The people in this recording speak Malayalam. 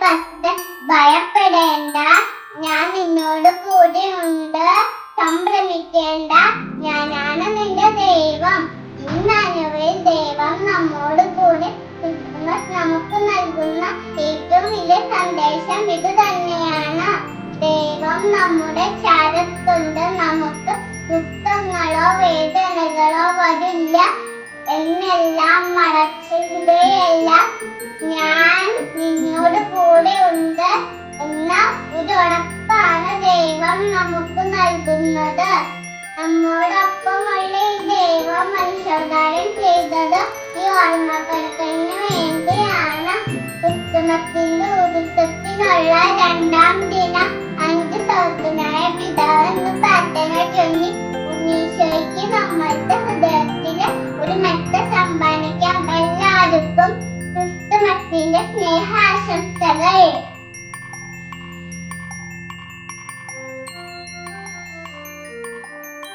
പത്ത്. ഭയപ്പെടേണ്ട. ഞാൻ നിന്നോട് കൂടെ ഉണ്ട് സംഭ്രമിക്കേണ്ട. ഞാനാണ് നിന്റെ ദൈവം. ഇന്നനുവിൽ ദൈവം നമ്മോട് കൂടെ നമുക്ക് നൽകുന്ന ഏറ്റവും വലിയ സന്ദേശം ഇത് തന്നെയാണ്. ദൈവം നമ്മുടെ ചാരത്തുണ്ട്. നമുക്ക് ദുഃഖങ്ങളോ എന്നെല്ലാം മറച്ചിടുകയല്ല ഞാൻ നിന്നോട് കൂടെ ഉണ്ട് എന്ന ഒരു ഉറപ്പാണ് ദൈവം നമുക്ക് നൽകുന്നത്. നമ്മോടൊപ്പമുള്ള ഈ ദൈവം മനുഷ്യോദ്ധാരം ചെയ്തത് ഈ ഓർമ്മപ്പെടുത്തലിന് വേണ്ടിയാണ്. ക്രിസ്തുമത്തിന്റെ ഉത്സവത്തിനുള്ള രണ്ടാം ദിനം സമ്മാനിക്കാം എല്ലാവർക്കും ക്രിസ്തുമത്തിന്റെ സ്നേഹാശംസകൾ